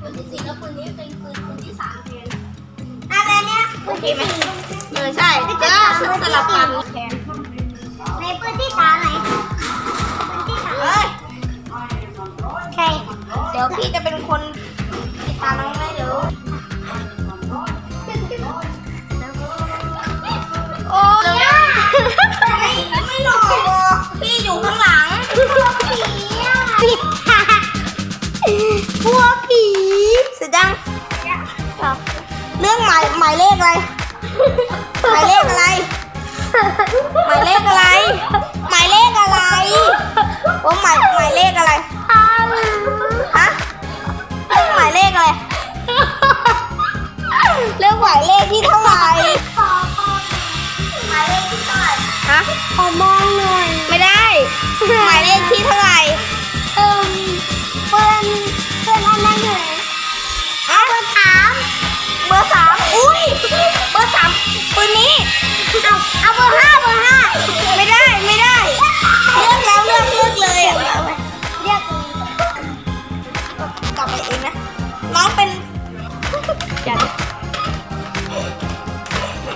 ปืนที่สี่แล้วปืนนี้เป็นปืนปืนที่สามแทนอะไรเนี่ยโอเคไหมเออใช่ก็สลับกันแทนในปืนที่สามไหนปืนที่สามเฮ้ยใช่เดี๋ยวพี่จะเป็นคน เรื่องหมายหมายเลขอะไร หมายเลขอะไร หมายเลขอะไร หมายเลขอะไรว่าหมายหมายเลขอะไร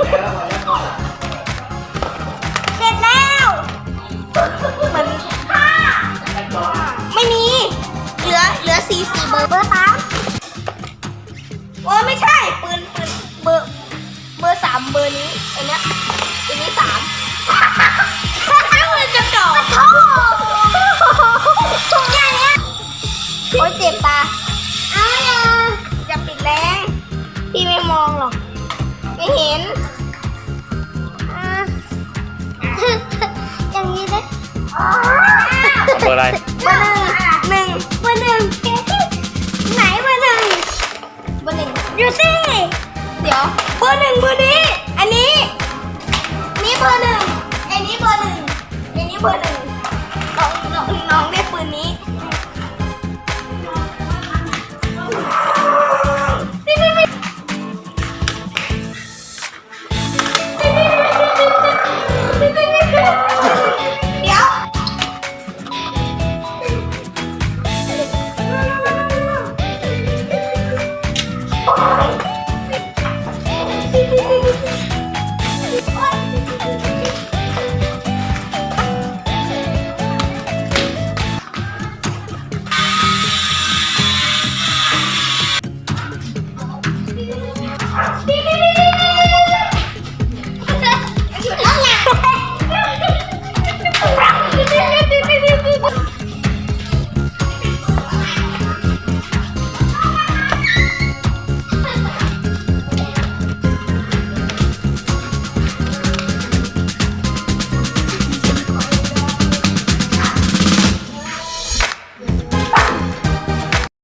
เสร็จแล้วเหมือนไม่มี เหลือ เหลือสี่สี่เบอร์เบอร์สามโอ้ยไม่ใช่ ปืน ปืน เบอร์ เบอร์สามเบอร์นี้ไอเนี้ยอันนี้สามมือจะจ่อโอ้แค่เนี้ยโอ้ยเจ็บตาเอาอย่าอย่าปิดแรง พี่ไม่มองหรอก ไม่เห็นอ่าอย่างนี้เลยเบอร์อะไรเบอร์หนึ่งหนึ่งเบอร์หนึ่งไหนเบอร์หนึ่งเบอร์หนึ่งดูสิเดี๋ยวเบอร์หนึ่งเบอร์นี้ อันนี้ นี่เบอร์หนึ่งอันนี้เบอร์หนึ่งอันนี้เบอร์หนึ่ง